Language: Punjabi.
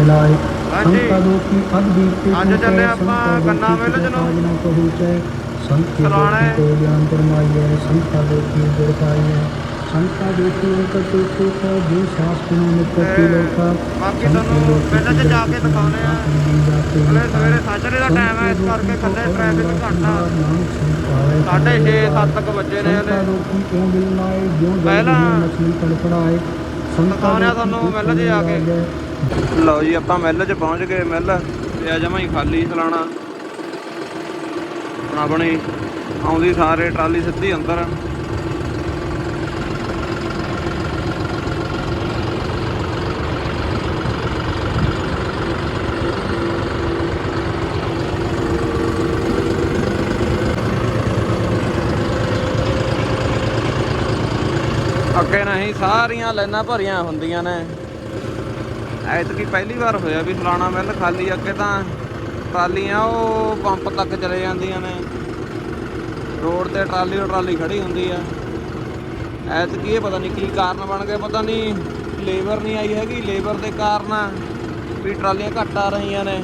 ਹਾਂਜੀ। ਸੰਤਾ ਤੇ ਅੱਜ ਚੱਲੇ ਆਪਾਂ ਗੰਨਾ ਮਿਲ ਨੂੰ। ਨੂੰ ਪਹੁੰਚੇ ਸੰਤੇ ਸਲਾਣੇ। ਲੋਕੀ ਤੇ ਗਿਆਨ ਕਰਮਾਈਏ ਸੰਤਾ ਲੋਕੀ ਗੁਰ ਪਾਈਏ ਸੰਤਾ ਲੋਕੀ ਅੰਕ ਤੇ ਤੇ ਕੋ ਜੀ ਸਾਸ ਨੂੰ ਨਿਕਟੀ ਤੇ ਲੋਕਾ ਬਾਕੀ ਤੁਹਾਨੂੰ ਪਿੰਡ 'ਚ ਜਾ ਕੇ ਦਿਖਾਉਂਦੇ ਆ। ਹਲੇ ਸਵੇਰੇ ਸਾਜਰੇ ਦਾ ਟਾਈਮ ਹੈ ਇਸ ਕਰਕੇ ਕੱਲੇ ਟ੍ਰੈਫਿਕ ਘੱਟ ਆ ਸਾਢੇ ਛੇ, ਸੱਤ ਕੁ ਵੱਜੇ ਨੇ ਹਲੇ। ਲੋਕੀ ਕਿਉਂ ਮਿਲਣਾ ਹੈ ਜਿਉਂ ਪਹਿਲਾਂ ਮਛਲੀ ਤੜਫੜਾਏ ਦਿਖਾਉਂਦੇ ਆ ਤੁਹਾਨੂੰ ਮਿੱਲ ਜਾ ਕੇ। ਲਓ ਜੀ, ਆਪਾਂ ਮਹਿਲ 'ਚ ਪਹੁੰਚ ਗਏ ਮਹਿਲ ਤੇ ਆ ਜਮਾ ਹੀ ਖਾਲੀ ਸਲਾਣਾ। ਆਪਣਾ ਬਣੀ ਆਉਂਦੀ ਸਾਰੇ ਟਰਾਲੀ ਸਿੱਧੀ ਅੰਦਰ। ਅੱਗੇ ਨਹੀਂ, ਸਾਰੀਆਂ ਲਾਈਨਾਂ ਭਰੀਆਂ ਹੁੰਦੀਆਂ ਨੇ। ਐਤਕੀ ਪਹਿਲੀ ਵਾਰ ਹੋਇਆ ਵੀ ਫਲਾਣਾ ਮਿੱਲ ਖਾਲੀ, ਅੱਗੇ ਤਾਂ ਟਰਾਲੀਆਂ ਉਹ ਪੰਪ ਤੱਕ ਚਲੇ ਜਾਂਦੀਆਂ ਨੇ। ਰੋਡ ਤੇ ਟਰਾਲੀ ਉਹ ਟਰਾਲੀ ਖੜੀ ਹੁੰਦੀ ਆ। ਐਤਕੀ ਇਹ ਪਤਾ ਨਹੀਂ ਕੀ ਕਾਰਨ ਬਣ ਗਏ, ਪਤਾ ਨਹੀਂ ਲੇਬਰ ਨਹੀਂ ਆਈ ਹੈਗੀ, ਲੇਬਰ ਦੇ ਕਾਰਨ ਵੀ ਟਰਾਲੀਆਂ ਘੱਟ ਆ ਰਹੀਆਂ ਨੇ।